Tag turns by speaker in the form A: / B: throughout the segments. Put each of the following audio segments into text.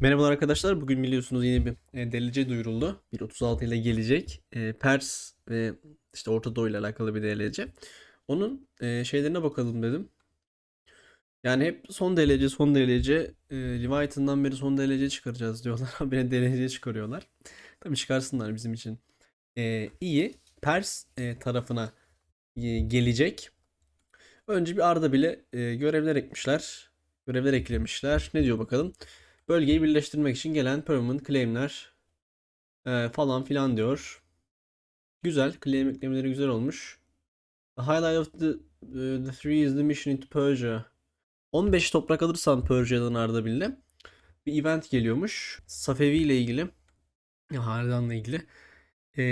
A: Merhabalar arkadaşlar. Bugün biliyorsunuz yeni bir e, DLC duyuruldu. 1.36 ile gelecek. E, Pers ve işte Orta Doğu ile alakalı bir DLC. Onun e, şeylerine bakalım dedim. Yani hep son DLC, son DLC. Leviathan'dan beri son DLC çıkaracağız diyorlar. Habire DLC çıkarıyorlar. Tabii çıkarsınlar bizim için. İyi. Pers tarafına gelecek. Önce bir Arda bile görevler ekmişler. Görevler eklemişler. Ne diyor bakalım? Bölgeyi birleştirmek için gelen permanent claimler e, falan filan diyor. Güzel. Claim eklemeleri güzel olmuş. The highlight of the, e, the three is the mission into Persia. 15 toprak alırsan Persia'dan Ardabil'le bir event geliyormuş. Safevi ile ilgili. Ya Hardan'la ilgili. E,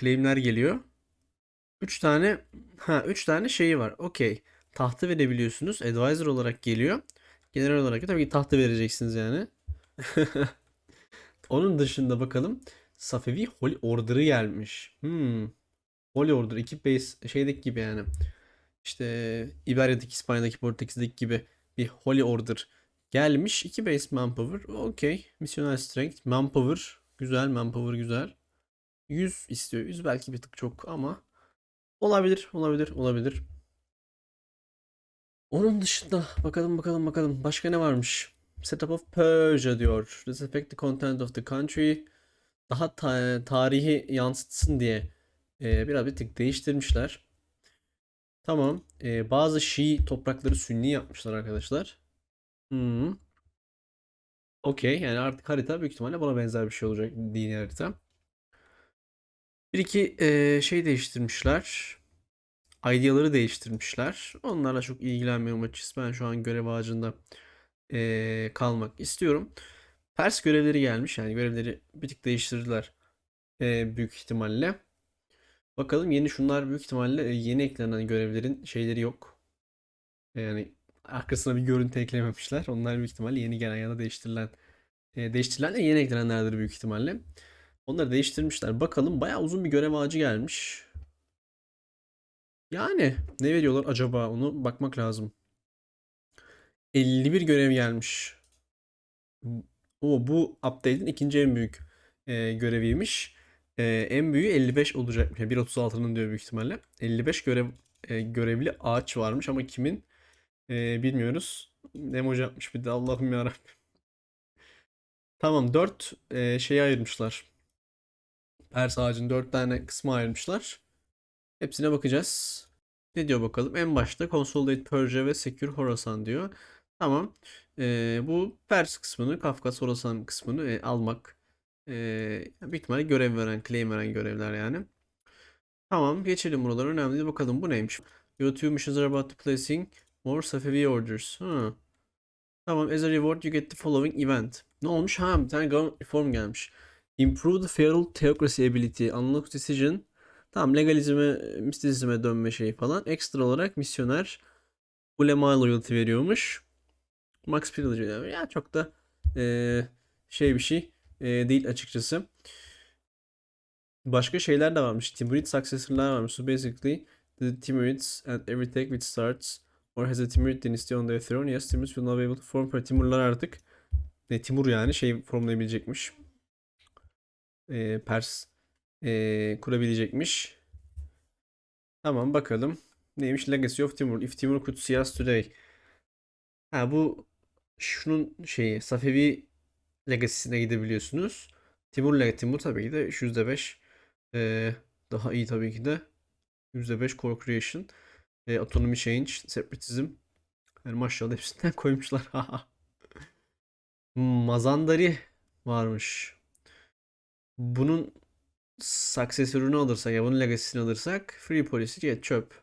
A: claimler geliyor. 3 tane ha 3 tane şeyi var. Okey. Tahtı verebiliyorsunuz. Advisor olarak geliyor. General olarak tabii ki tahtı vereceksiniz yani. Onun dışında bakalım. Safevi Holy Order'ı gelmiş. Hmm. Holy Order iki base şeydeki gibi yani. İşte İberya'daki, İspanya'daki, Portekiz'deki gibi bir Holy Order gelmiş. 2 base manpower. Okey. Missioner strength. Manpower. Güzel. Manpower güzel. 100 istiyor. 100 belki bir tık çok ama olabilir. Olabilir. Olabilir. Onun dışında bakalım bakalım bakalım başka ne varmış? Setup of Persia diyor. This the content of the country. Daha ta- tarihi yansıtsın diye e, biraz bir tık değiştirmişler. Tamam. E, bazı Şii toprakları Sünni yapmışlar arkadaşlar. Hmm. Okey. Yani artık harita büyük ihtimalle buna benzer bir şey olacak. Dini harita. Bir iki e, şey değiştirmişler. ID'ları değiştirmişler. Onlarla çok ilgilenmiyorum açıkçası. Ben şu an görev ağacında eee, kalmak istiyorum. Pers görevleri gelmiş. Yani görevleri bir tık değiştirdiler eee, büyük ihtimalle. Bakalım yeni şunlar büyük ihtimalle e, yeni eklenen görevlerin şeyleri yok. Yani arkasına bir görüntü eklememişler. Onlar büyük ihtimalle yeni gelen ya da değiştirilen e, değiştirilen de yeni eklenenlerdir büyük ihtimalle. Onları değiştirmişler. Bakalım bayağı uzun bir görev ağacı gelmiş. Yani ne veriyorlar acaba onu bakmak lazım. 51 görev gelmiş. O bu update'in ikinci en büyük e, göreviymiş. E, en büyüğü 55 olacakmış. Yani 1.36'nın diyor büyük ihtimalle. 55 görev e, görevli ağaç varmış ama kimin e, bilmiyoruz. Emoji yapmış bir de Allah'ım yarabbim. Tamam 4 e, şeye ayırmışlar. Pers ağacın 4 tane kısmı ayırmışlar. Hepsine bakacağız. Ne diyor bakalım? En başta Consolidate Persia ve Secure Horasan diyor. Tamam. Ee, bu Pers kısmını, Kafkas Horasan kısmını e, almak. Ee, büyük ihtimalle görev veren, claim veren görevler yani. Tamam. Geçelim buralar. Önemli değil. Bakalım bu neymiş? Your two missions are about to placing more Safevi orders. Ha. Tamam. As a reward you get the following event. Ne olmuş? Ha bir tane government reform gelmiş. Improve the theocracy ability. Unlock decision. Tamam legalizme, mistisizme dönme şeyi falan. Ekstra olarak misyoner ulema loyalty veriyormuş. Max Privilege. Ya çok da eee, şey bir şey eee, değil açıkçası. Başka şeyler de varmış. Timurid successor'lar varmış. So basically the Timurids and every take which starts or has a Timurid dynasty on their throne. Yes, Timurids will not be able to form part. Timurlar artık ne Timur yani şey formlayabilecekmiş. Eee, Pers eee, kurabilecekmiş. Tamam bakalım. Neymiş? Legacy of Timur. If Timur could see us today. Ha bu şunun şeyi Safevi Legacy'sine gidebiliyorsunuz. Timur Timur tabii ki de %5 eee, daha iyi tabii ki de. %5 Core Creation. E, Autonomy Change. Separatism. Yani maşallah hepsinden koymuşlar. Mazandari varmış. Bunun successor'ını alırsak ya bunun legacy'sini alırsak free policy get çöp.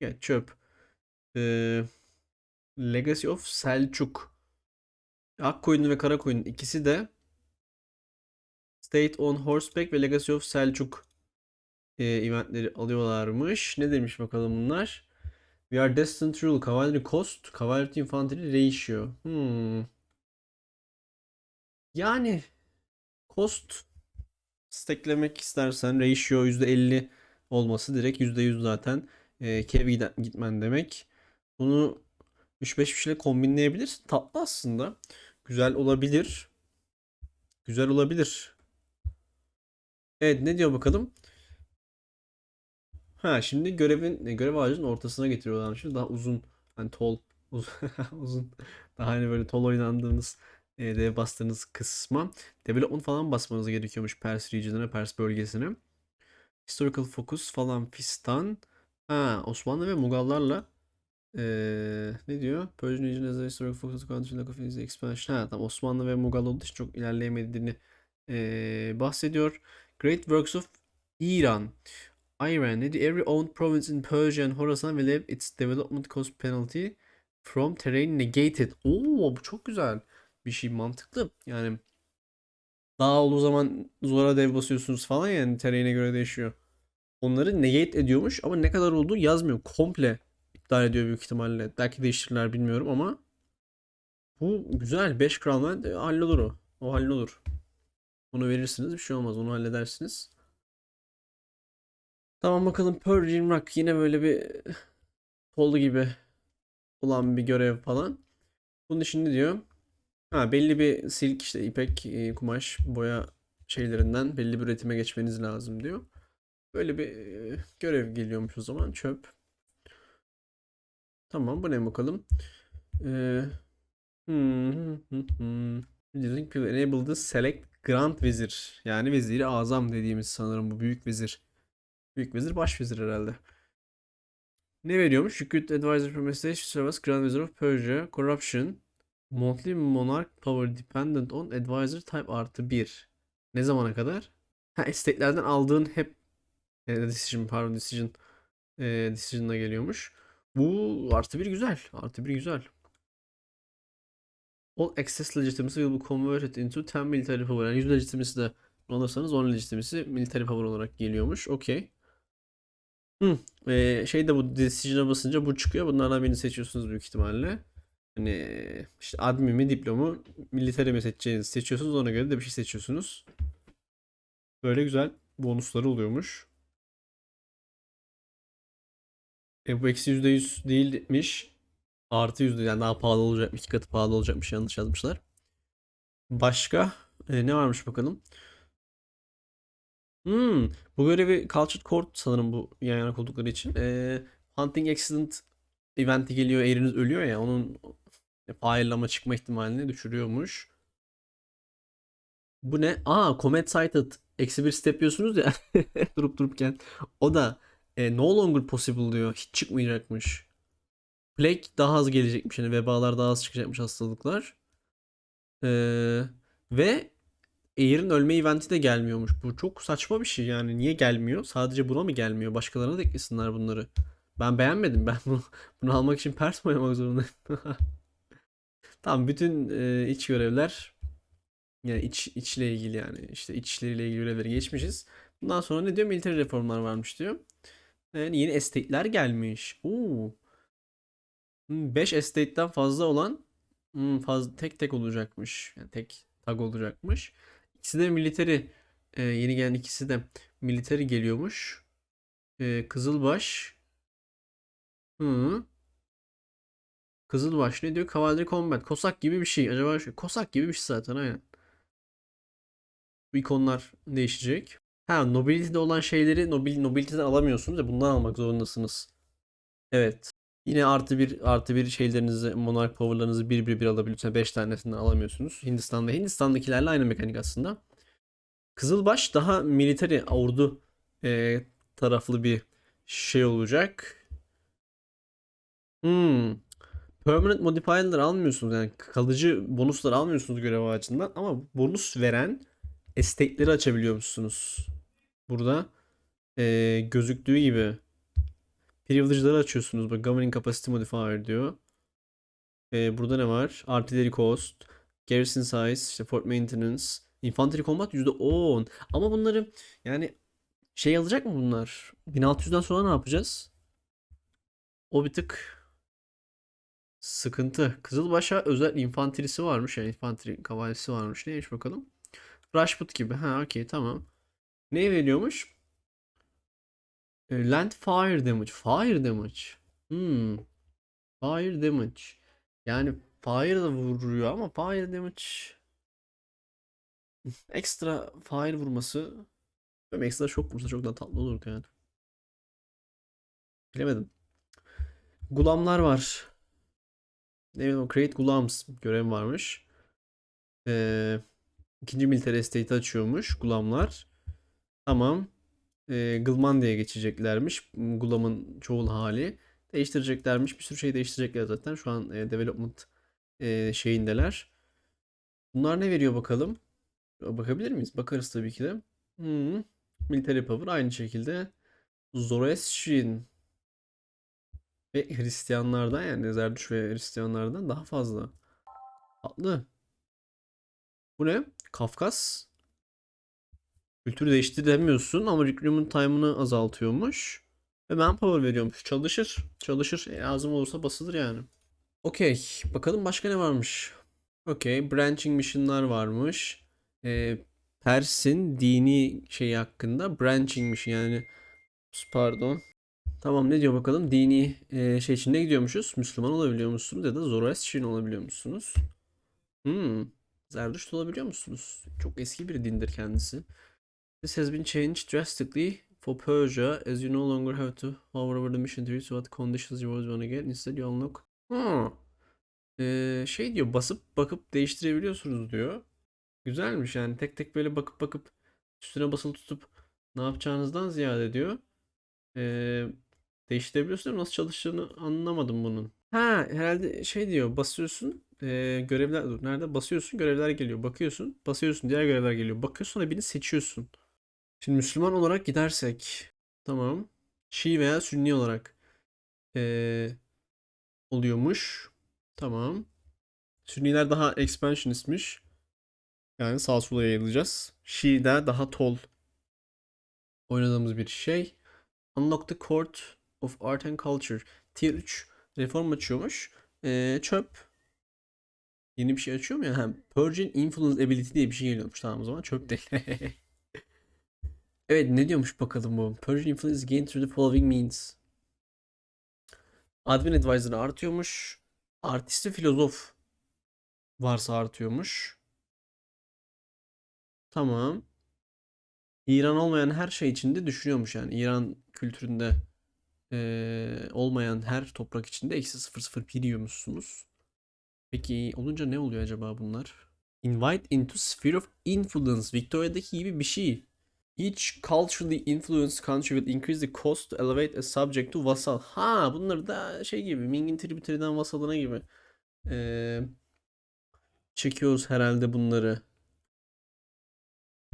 A: Get çöp. Ee, Legacy of Selçuk. Akkoyunlu ve Karakoyun ikisi de State on Horseback ve Legacy of Selçuk e, eventleri alıyorlarmış. Ne demiş bakalım bunlar? We are destined rule. Cavalry cost. Cavalry infantry ratio. Hmm. Yani cost stacklemek istersen ratio %50 olması direkt %100 zaten e, kev gitmen demek. Bunu 3-5 kişiyle kombinleyebilirsin. Tatlı aslında. Güzel olabilir. Güzel olabilir. Evet ne diyor bakalım? Ha şimdi görevin e, görev ağacının ortasına getiriyorlar. Şimdi daha uzun hani tol uz- uzun daha hani böyle tol oynandığınız e, dev bastığınız kısma development falan basmanız gerekiyormuş Pers region'ına, Pers bölgesine. Historical focus falan fistan. Ha Osmanlı ve Mugallarla eee, ne diyor? Persian region as a historical focus country lack of expansion. Ha tamam Osmanlı ve Mugal olduğu için çok ilerleyemediğini eee, bahsediyor. Great works of İran. Iran ne diyor? Every owned province in Persia and Khorasan will have its development cost penalty from terrain negated. Oo bu çok güzel bir şey mantıklı. Yani daha olduğu zaman zora dev basıyorsunuz falan yani terrain'e göre değişiyor. Onları negate ediyormuş ama ne kadar olduğu yazmıyor. Komple iptal ediyor büyük ihtimalle. Belki değiştirirler bilmiyorum ama bu güzel. 5 kralman hallolur o. O hallolur. Onu verirsiniz bir şey olmaz. Onu halledersiniz. Tamam bakalım Persian Rock yine böyle bir kolu gibi olan bir görev falan. Bunun için ne diyor? Ha belli bir silk işte ipek, e, kumaş, boya şeylerinden belli bir üretime geçmeniz lazım diyor. Böyle bir e, görev geliyormuş o zaman. Çöp. Tamam bu ne bakalım. Ee, hmm, hmm, hmm, hmm. Using will enable the select Grand Vezir. Yani Veziri Azam dediğimiz sanırım bu büyük vezir. Büyük vezir baş vezir herhalde. Ne veriyormuş? You advisor from a service Grand Vezir of Persia. Corruption. Monthly Monarch Power dependent on advisor type artı 1. Ne zamana kadar? Ha estate'lerden aldığın hep e, decision pardon decision e, decision'la geliyormuş. Bu artı bir güzel. Artı bir güzel. All access legitimacy will be converted into 10 military power. Yani 100 legitimacy de alırsanız 10 legitimacy military power olarak geliyormuş. Okey. Hı. E, şey de bu decision'a basınca bu çıkıyor. Bunlardan birini seçiyorsunuz büyük ihtimalle. Hani işte admin mi diplomu military mi seçeceğinizi seçiyorsunuz. Ona göre de bir şey seçiyorsunuz. Böyle güzel bonusları oluyormuş. E bu eksi %100 değilmiş. Artı yüzde yani daha pahalı olacak. iki katı pahalı olacakmış yanlış yazmışlar. Başka e, ne varmış bakalım. Hmm, bu görevi Cultured Court sanırım bu yan yana koydukları için. E, Hunting Accident eventi geliyor. Eğriniz ölüyor ya onun file'lama çıkma ihtimalini düşürüyormuş. Bu ne? Aa Comet Sighted. Eksi bir step yapıyorsunuz ya. durup dururken. O da e, no longer possible diyor. Hiç çıkmayacakmış. Plague daha az gelecekmiş. Yani vebalar daha az çıkacakmış hastalıklar. Ee, ve Air'in ölme eventi de gelmiyormuş. Bu çok saçma bir şey yani. Niye gelmiyor? Sadece buna mı gelmiyor? Başkalarına da eklesinler bunları. Ben beğenmedim. Ben bunu, bunu almak için pers oynamak zorundayım? Tamam bütün e, iç görevler yani iç içle ilgili yani işte iç işleriyle ilgili görevleri geçmişiz. Bundan sonra ne diyor? Military reformlar varmış diyor. Yani yeni estate'ler gelmiş. Oo. 5 estate'den fazla olan hmm, fazla tek tek olacakmış. Yani tek tag olacakmış. İkisi de military e, yeni gelen ikisi de military geliyormuş. E, Kızılbaş Hı. Kızılbaş ne diyor? Cavalry Combat. Kosak gibi bir şey. Acaba şu Kosak gibi bir şey zaten aynen. Bu ikonlar değişecek. Ha nobility'de olan şeyleri nobil, nobility'den alamıyorsunuz ya bundan almak zorundasınız. Evet. Yine artı bir artı bir şeylerinizi monarch power'larınızı bir bir bir alabiliyorsunuz. 5 tanesinden alamıyorsunuz. Hindistan'da Hindistan'dakilerle aynı mekanik aslında. Kızılbaş daha military ordu e, taraflı bir şey olacak. Hmm. Permanent modifier'lar almıyorsunuz yani kalıcı bonuslar almıyorsunuz görev ağacından ama bonus veren estate'leri açabiliyormuşsunuz. Burada e, gözüktüğü gibi privilege'ları açıyorsunuz. Bak governing capacity modifier diyor. E, burada ne var? Artillery cost, garrison size, işte fort maintenance, infantry combat %10. Ama bunları yani şey alacak mı bunlar? 1600'den sonra ne yapacağız? O bir tık Sıkıntı. Kızılbaş'a özel infanterisi varmış. Yani infanteri kavalisi varmış. Neymiş bakalım. Rashput gibi. Ha okey tamam. Ne veriyormuş? E, Land fire damage. Fire damage. Hmm. Fire damage. Yani Fire da vuruyor ama fire damage ekstra fire vurması Bilmiyorum, ekstra şok vursa çok daha tatlı olurdu yani. Bilemedim. Gulamlar var. Ne bileyim Create Gulams görev varmış. Ee, ikinci military estate açıyormuş gulamlar. Tamam. Ee, Gılmandia'ya geçeceklermiş. Gulam'ın çoğul hali. Değiştireceklermiş. Bir sürü şey değiştirecekler zaten. Şu an e, development e, şeyindeler. Bunlar ne veriyor bakalım? Bakabilir miyiz? Bakarız tabii ki de. Hmm. Military Power aynı şekilde. Zoroastrian ve Hristiyanlardan yani Zerdüş ve Hristiyanlardan daha fazla. Tatlı. Bu ne? Kafkas. Kültürü değiştiremiyorsun ama recruitment time'ını azaltıyormuş. Ve manpower veriyormuş. Çalışır. Çalışır. E, lazım olursa basılır yani. Okey. Bakalım başka ne varmış. Okey. Branching mission'lar varmış. Ee, Pers'in dini şeyi hakkında branchingmiş yani. Pardon. Tamam ne diyor bakalım? Dini e, şey için ne gidiyormuşuz? Müslüman olabiliyor musunuz ya da Zoroastrian olabiliyor musunuz? Hmm. Zerdüşt olabiliyor musunuz? Çok eski bir dindir kendisi. This has been changed drastically for Persia as you no longer have to hover over the mission tree to what conditions you always want to get. Instead you unlock. Hmm. Ee, şey diyor basıp bakıp değiştirebiliyorsunuz diyor. Güzelmiş yani tek tek böyle bakıp bakıp üstüne basılı tutup ne yapacağınızdan ziyade diyor. Ee, değiştirebiliyorsun nasıl çalıştığını anlamadım bunun. Ha herhalde şey diyor basıyorsun e, görevler dur nerede basıyorsun görevler geliyor bakıyorsun basıyorsun diğer görevler geliyor bakıyorsun sonra birini seçiyorsun. Şimdi Müslüman olarak gidersek tamam Şii veya Sünni olarak e, oluyormuş. Tamam. Sünniler daha expansionistmiş. Yani sağa sola yayılacağız. Şii'de daha tol oynadığımız bir şey. Unlock the Court of Art and Culture. Tier 3 reform açıyormuş. Ee, çöp. Yeni bir şey açıyor mu ya? Ha, Purging Influence Ability diye bir şey geliyormuş. Tamam o zaman çöp değil. evet ne diyormuş bakalım bu. Purging Influence gained through the following means. Admin Advisor artıyormuş. Artist ve filozof varsa artıyormuş. Tamam. İran olmayan her şey içinde düşünüyormuş yani. İran kültüründe eee, olmayan her toprak içinde eksi 001 yiyormuşsunuz. Peki olunca ne oluyor acaba bunlar? Invite into sphere of influence. Victoria'daki gibi bir şey. Each culturally influenced country will increase the cost to elevate a subject to vassal. Ha bunları da şey gibi Ming'in tributary'den vassalına gibi. Eee, çekiyoruz herhalde bunları.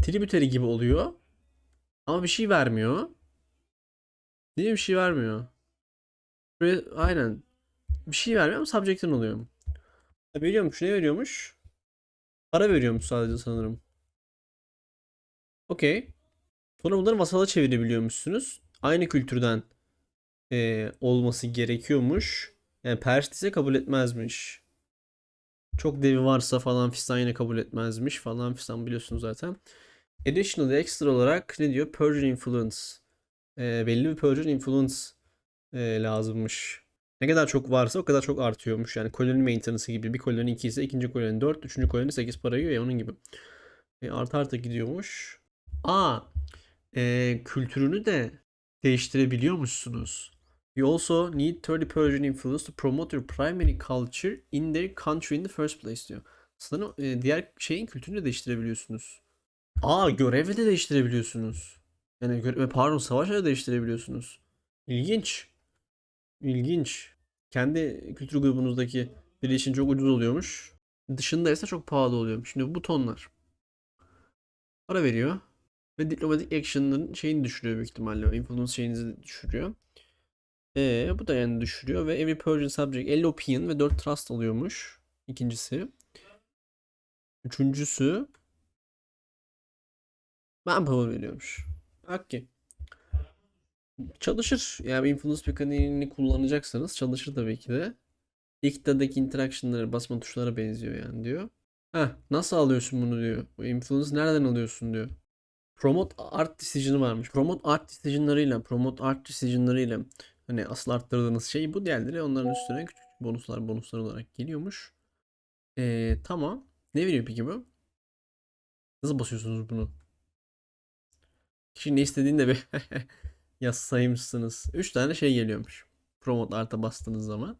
A: Tributary gibi oluyor. Ama bir şey vermiyor. Değil mi? Bir şey vermiyor. Böyle, aynen. Bir şey vermiyor ama subject'ten oluyor. Ha, veriyormuş. Ne veriyormuş? Para veriyormuş sadece sanırım. Okey. Sonra bunları masala çevirebiliyormuşsunuz. Aynı kültürden eee, olması gerekiyormuş. Yani Pers ise kabul etmezmiş. Çok devi varsa falan fistan yine kabul etmezmiş falan fistan biliyorsunuz zaten. Additionally ekstra olarak ne diyor? Persian influence. Ee, belli bir Persian influence e, lazımmış. Ne kadar çok varsa o kadar çok artıyormuş. Yani koloni maintenance gibi. Bir koloni 2 ise ikinci koloni 4, üçüncü koloni 8 para yiyor ya onun gibi. E, artı artı gidiyormuş. Aa, e, kültürünü de değiştirebiliyormuşsunuz. You also need 30 Persian influence to promote your primary culture in their country in the first place diyor. Sanırım e, diğer şeyin kültürünü de değiştirebiliyorsunuz. Aa görevi de değiştirebiliyorsunuz. Yani görev, pardon savaşla da değiştirebiliyorsunuz. İlginç. İlginç. Kendi kültür grubunuzdaki biri için çok ucuz oluyormuş. Dışında ise çok pahalı oluyormuş. Şimdi butonlar. Para veriyor. Ve diplomatik action'ın şeyini düşürüyor büyük ihtimalle. Influence şeyinizi düşürüyor. Ee, bu da yani düşürüyor ve every Persian subject 50 opinion ve 4 trust alıyormuş. İkincisi. Üçüncüsü manpower veriyormuş. Okey. Çalışır. Yani influence mekaniğini kullanacaksanız çalışır tabii ki de. İlk dadaki interaction'ları basma tuşlara benziyor yani diyor. Heh, nasıl alıyorsun bunu diyor. Bu influence nereden alıyorsun diyor. Promote art decision'ı varmış. Promote art decision'larıyla, promote art decision'larıyla hani asıl arttırdığınız şey bu. Diğerleri onların üstüne küçük bonuslar bonuslar olarak geliyormuş. Ee, tamam. Ne veriyor peki bu? Nasıl basıyorsunuz bunu? Kişi ne istediğini de bir yazsaymışsınız. 3 tane şey geliyormuş. Promote art'a bastığınız zaman.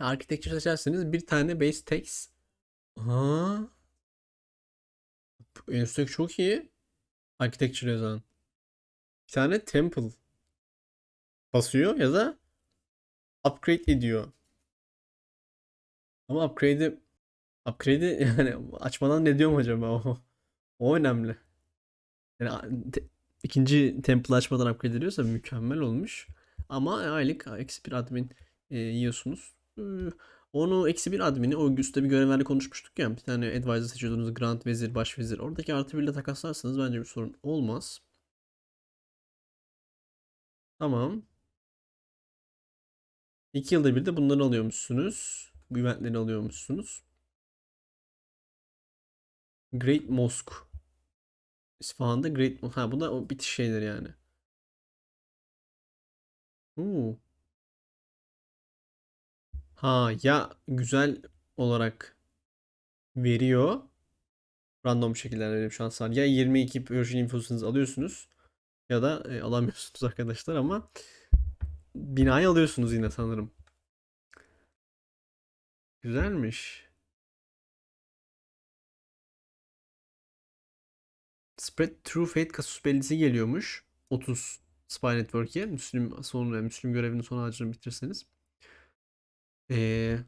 A: Architecture seçerseniz bir tane base text. Aa. En üstteki çok iyi. Architecture yazan. Bir tane temple basıyor ya da upgrade ediyor. Ama upgrade'i upgrade'i yani açmadan ne diyorum acaba o? O önemli. Yani te- ikinci temple açmadan upgrade ediyorsa mükemmel olmuş. Ama aylık eksi bir admin e, yiyorsunuz. Ee, onu eksi bir admini o üstte bir görevlerle konuşmuştuk ya. Bir tane advisor seçiyordunuz. Grand vezir, baş vezir. Oradaki artı birle takaslarsanız bence bir sorun olmaz. Tamam. İki yılda bir de bunları alıyormuşsunuz. Bu eventleri alıyormuşsunuz. Great Mosque. İsfahan'da Great Mosque. Ha bu da o bitiş şeyleri yani. Oo. Ha ya güzel olarak veriyor. Random şekillerde böyle bir şans var. Ya 22 Persian infosunuz alıyorsunuz ya da e, alamıyorsunuz arkadaşlar ama binayı alıyorsunuz yine sanırım. Güzelmiş. Spread True Fate kasus bellisi geliyormuş. 30 Spy Network'e. Müslüm son yani Müslüm görevinin son ağacını bitirirseniz. Ee,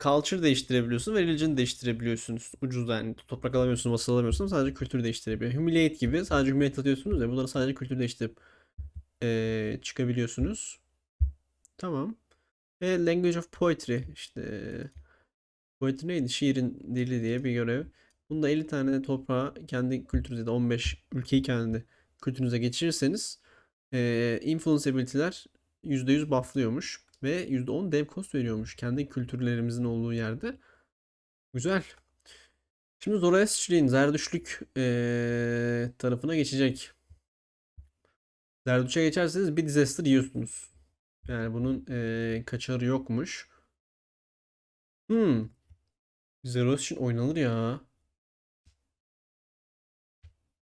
A: culture değiştirebiliyorsunuz ve religion değiştirebiliyorsunuz. Ucuz yani toprak alamıyorsunuz, vasal alamıyorsunuz. Sadece kültür değiştirebiliyor. Humiliate gibi sadece humiliate atıyorsunuz ya bunları sadece kültür değiştirip ee, çıkabiliyorsunuz. Tamam. Ve Language of Poetry işte poetry neydi? Şiirin dili diye bir görev. Bunda 50 tane toprağı kendi kültürünüze de 15 ülkeyi kendi kültürünüze geçirirseniz ee, influence ability'ler %100 bufflıyormuş ve %10 dev cost veriyormuş kendi kültürlerimizin olduğu yerde. Güzel. Şimdi Zoroastrian, Zerdüştlük ee, tarafına geçecek. Zerdüşt'e geçerseniz bir disaster yiyorsunuz. Yani bunun ee, kaçarı yokmuş. Hmm. Zoroastrian oynanır ya.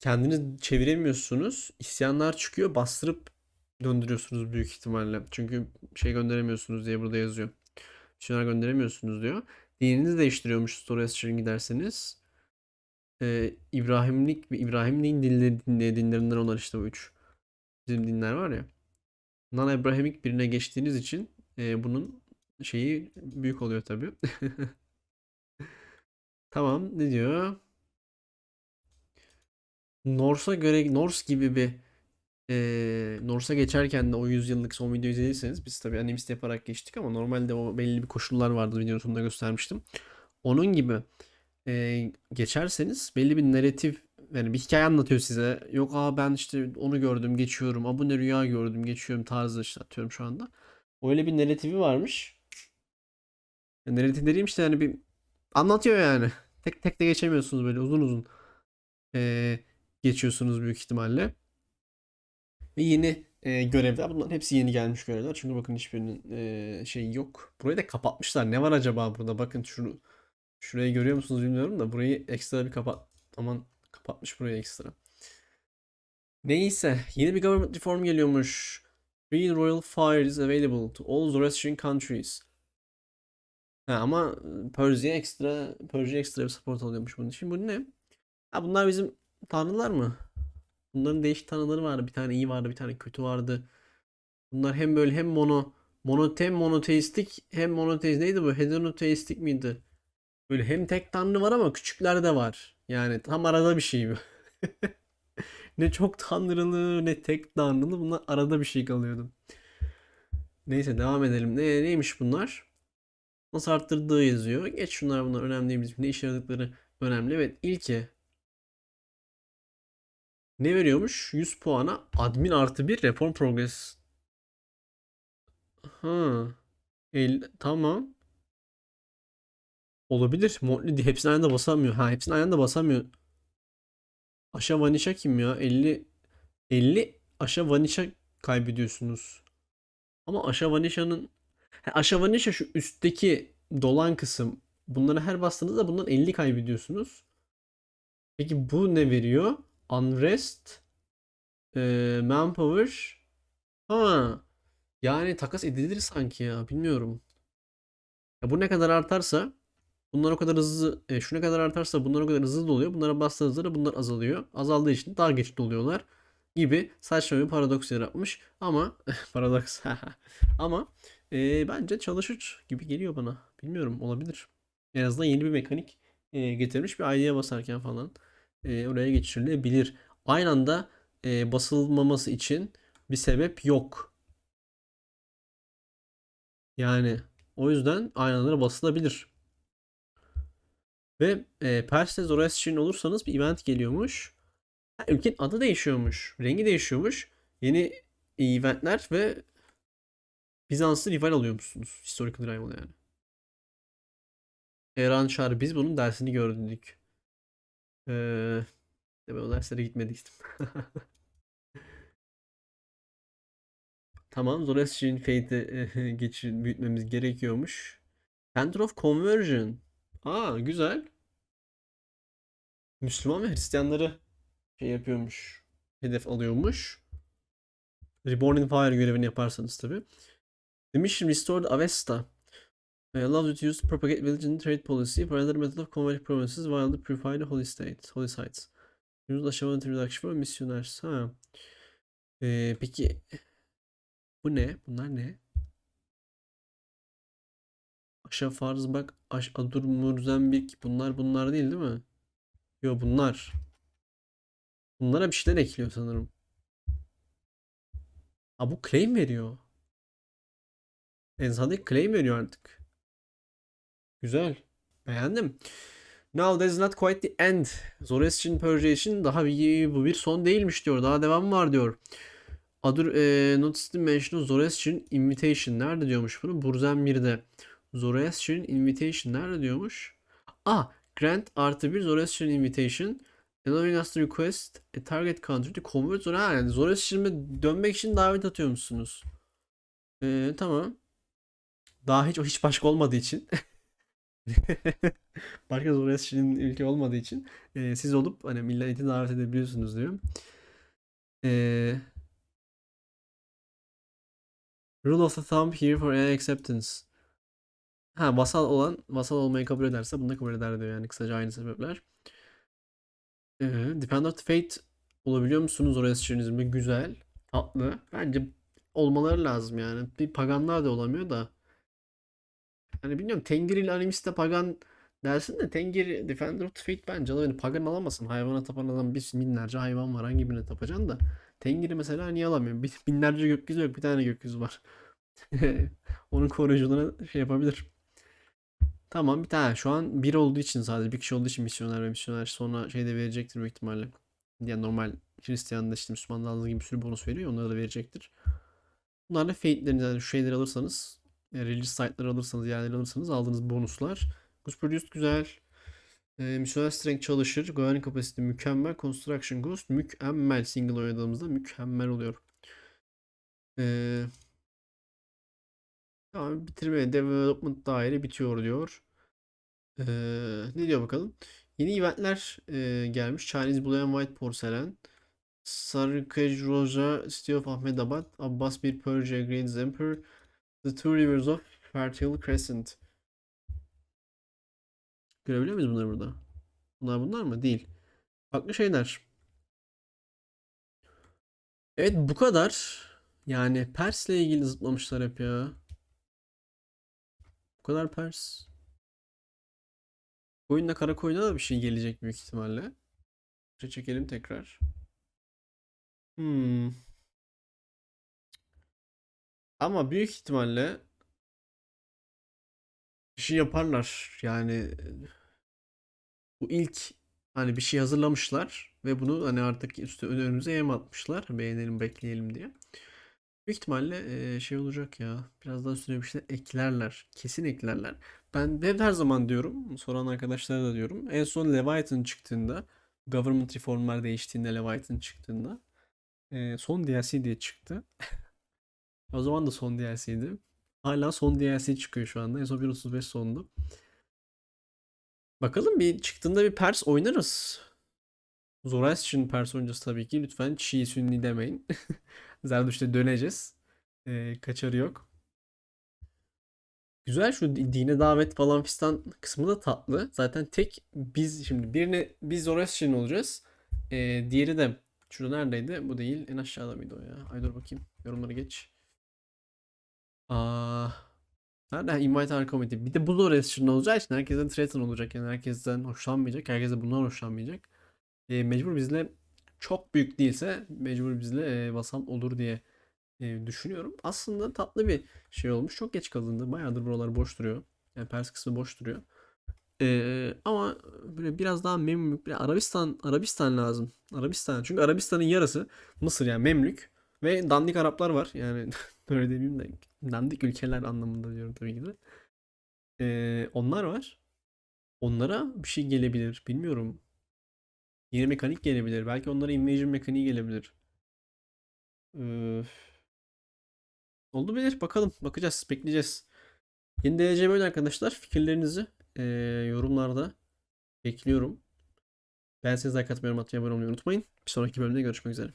A: Kendiniz çeviremiyorsunuz. İsyanlar çıkıyor. Bastırıp döndürüyorsunuz büyük ihtimalle. Çünkü şey gönderemiyorsunuz diye burada yazıyor. Şunlar gönderemiyorsunuz diyor. Dininizi değiştiriyormuş Zoroastrian giderseniz. Ee, İbrahimlik ve İbrahimliğin dinleri, dinlerinden onlar işte bu üç. Bizim dinler var ya. Non-Abrahamic birine geçtiğiniz için e, bunun şeyi büyük oluyor tabii. Tamam ne diyor? Norse'a göre Norse gibi bir eee Norse'a geçerken de o yüzyıllık son videoyu izlediyseniz biz tabii animist yaparak geçtik ama normalde o belli bir koşullar vardı videonun sonunda göstermiştim. Onun gibi eee, geçerseniz belli bir narratif yani bir hikaye anlatıyor size. Yok aa ben işte onu gördüm geçiyorum. Aa bu ne rüya gördüm geçiyorum tarzı işte atıyorum şu anda. Öyle bir narratifi varmış. Yani narratif dediğim işte yani bir anlatıyor yani. Tek tek de geçemiyorsunuz böyle uzun uzun eee, geçiyorsunuz büyük ihtimalle. Ve yeni e, görevler. Bunların hepsi yeni gelmiş görevler. Çünkü bakın hiçbirinin e, şeyi yok. Burayı da kapatmışlar. Ne var acaba burada? Bakın şunu şurayı görüyor musunuz bilmiyorum da burayı ekstra bir kapat. Aman kapatmış burayı ekstra. Neyse. Yeni bir government reform geliyormuş. Free royal fire is available to all Zoroastrian countries. Ha, ama Persia ekstra Persia ekstra bir support alıyormuş bunun için. Bu ne? Ha, bunlar bizim tanrılar mı? Bunların değişik tanrıları vardı. Bir tane iyi vardı, bir tane kötü vardı. Bunlar hem böyle hem mono mono hem monoteistik hem monoteist neydi bu? Hedenoteistik miydi? Böyle hem tek tanrı var ama küçükler de var. Yani tam arada bir şey bu. Ne çok tanrılı ne tek tanrılı. Bunlar arada bir şey kalıyordu. Neyse devam edelim. Ne, neymiş bunlar? Nasıl arttırdığı yazıyor. Geç şunlar bunlar önemli değil. Ne işe yaradıkları önemli. Evet ilki ne veriyormuş? 100 puana admin artı bir reform progress. Ha. El, tamam. Olabilir. Motley hepsini aynı anda basamıyor. Ha hepsini aynı anda basamıyor. Aşağı Vanişa kim ya? 50 50 Aşağı Vanişa kaybediyorsunuz. Ama Aşağı Vanişa'nın Ha, Aşavanişa şu üstteki dolan kısım. Bunları her bastığınızda bundan 50 kaybediyorsunuz. Peki bu ne veriyor? Unrest, e, Manpower. Ha. Yani takas edilir sanki ya. Bilmiyorum. Ya bu ne kadar artarsa bunlar o kadar hızlı e, şu ne kadar artarsa bunlar o kadar hızlı doluyor. Bunlara bastığınızda da bunlar azalıyor. Azaldığı için daha geç doluyorlar gibi saçma bir paradoks yaratmış. Ama paradoks ama e, bence çalışır gibi geliyor bana. Bilmiyorum olabilir. En azından yeni bir mekanik e, getirmiş bir ID'ye basarken falan e, oraya geçirilebilir. Aynı anda e, basılmaması için bir sebep yok. Yani o yüzden aynı anda basılabilir. Ve e, Pers'te Zoroastrian olursanız bir event geliyormuş. Ha, ülkenin adı değişiyormuş. Rengi değişiyormuş. Yeni eventler ve Bizans'ı rival alıyormuşsunuz. Historical rival yani. Erhan Çağrı biz bunun dersini gördük. Ee, ben o derslere gitmedik. Tamam Zoroastrian Fate'i geçir, büyütmemiz gerekiyormuş. Center of Conversion. Aa güzel. Müslüman ve Hristiyanları şey yapıyormuş. Hedef alıyormuş. Reborn in Fire görevini yaparsanız tabi. Mission restored Avesta. I allowed you to propagate religion trade policy for another method of converting provinces while the purify holy state, holy sites. Use aşama introduction for missionaries. Ha. Ee, peki bu ne? Bunlar ne? Aşağı farz bak. Aş Adur Murzembik. Bunlar bunlar değil değil mi? Yo bunlar. Bunlara bir şeyler ekliyor sanırım. Ha bu claim veriyor. Enzadaki claim veriyor artık. Güzel. Beğendim. Now that is not quite the end. Zoroastrian Purge için daha bir, bu bir son değilmiş diyor. Daha devam var diyor. Adur e, notice the mention of Zoroastrian Invitation. Nerede diyormuş bunu? Burzen 1'de. Zoroastrian Invitation nerede diyormuş? Ah, grant artı bir Zoroastrian Invitation. Allowing us to request a target country to convert. Ha, yani Zoroastrian'e dönmek için davet atıyormuşsunuz. Ee, tamam. Daha hiç o hiç başka olmadığı için. başka Zoroastrian ülke olmadığı için e, siz olup hani milleti davet edebiliyorsunuz diyor. Eee Rule of the thumb here for any acceptance. Ha vasal olan vasal olmayı kabul ederse bunu da kabul eder diyor yani kısaca aynı sebepler. Ee, Depend the Fate olabiliyor musunuz oraya sıçrınızmı? Güzel. Tatlı. Bence olmaları lazım yani. Bir paganlar da olamıyor da. Hani bilmiyorum Tengri ile Animist'te pagan dersin de Tengri Defender of the Fate bence alabilir. Pagan alamasın. Hayvana tapan adam bir binlerce hayvan var. Hangi birine tapacaksın da. Tengri mesela niye alamıyor? Bir- Binlerce gökyüzü yok. Bir tane gökyüzü var. Onun koruyucularına şey yapabilir. Tamam bir tane. Şu an bir olduğu için sadece bir kişi olduğu için misyoner ve misyoner sonra şey de verecektir büyük ihtimalle. Yani normal Hristiyan'da işte Müslüman'da aldığı gibi bir sürü bonus veriyor. Onları da verecektir. Bunlarla fate'leriniz yani şu şeyleri alırsanız religious site'ları alırsanız yerleri alırsanız aldığınız bonuslar. Goose produced güzel. E, misyoner strength çalışır. Governing capacity mükemmel. Construction ghost mükemmel. Single oynadığımızda mükemmel oluyor. Eee Tamam bitirme development daire bitiyor diyor. Ee, ne diyor bakalım? Yeni eventler e, gelmiş. Chinese Blue and White Porselen. Sarıkaj Roja, of Ahmedabad, Abbas bir Persia, Great Emperor, The Two Rivers of Fertile Crescent. Görebiliyor muyuz bunları burada? Bunlar bunlar mı? Değil. Farklı şeyler. Evet bu kadar. Yani Pers'le ilgili zıplamışlar hep ya. Bu kadar Pers. Oyunda kara koyuna da bir şey gelecek büyük ihtimalle. Şöyle çekelim tekrar. Hmm. Ama büyük ihtimalle bir şey yaparlar. Yani bu ilk hani bir şey hazırlamışlar ve bunu hani artık üstü önümüze yem atmışlar. Beğenelim, bekleyelim diye. Büyük ihtimalle şey olacak ya. Biraz daha üstüne bir şey eklerler. Kesin eklerler. Ben de her zaman diyorum. Soran arkadaşlara da diyorum. En son Leviathan çıktığında government reformlar değiştiğinde Leviathan çıktığında son DLC diye çıktı. O zaman da son DLC'ydi. Hala son DLC çıkıyor şu anda. Son 1.35 sondu. Bakalım bir çıktığında bir Pers oynarız. Zoroastrian Pers oynayacağız tabii ki. Lütfen Çiğ Sünni demeyin. Zerdüşt'e döneceğiz. Ee, kaçarı yok. Güzel şu di- dine davet falan fistan kısmı da tatlı. Zaten tek biz şimdi birini biz Zoroastrian olacağız. Ee, diğeri de şurada neredeydi? Bu değil. En aşağıda mıydı o ya? Ay dur bakayım. Yorumları geç. Aa, nerede? Invite our committee. Bir de bu Zoroastrian olacağı için herkesten threaten olacak. Yani herkesten hoşlanmayacak. Herkes de bundan hoşlanmayacak. Ee, mecbur bizle çok büyük değilse mecbur bizle e, vasal olur diye e, düşünüyorum. Aslında tatlı bir şey olmuş. Çok geç kalındı. Bayağıdır buralar boş duruyor. Yani Pers kısmı boş duruyor. Ee, ama böyle biraz daha Memlük, bir Arabistan Arabistan lazım. Arabistan. Çünkü Arabistan'ın yarısı Mısır yani Memlük ve dandik Araplar var. Yani böyle demeyeyim de dandik ülkeler anlamında diyorum tabii ki de. Ee, onlar var. Onlara bir şey gelebilir. Bilmiyorum. Yeni mekanik gelebilir. Belki onlara invasion mekaniği gelebilir. Ee, oldu bilir. Bakalım. Bakacağız. Bekleyeceğiz. Yeni DLC böyle arkadaşlar. Fikirlerinizi eee, yorumlarda bekliyorum. Ben size like atmayı, unutmayın. Bir sonraki bölümde görüşmek üzere.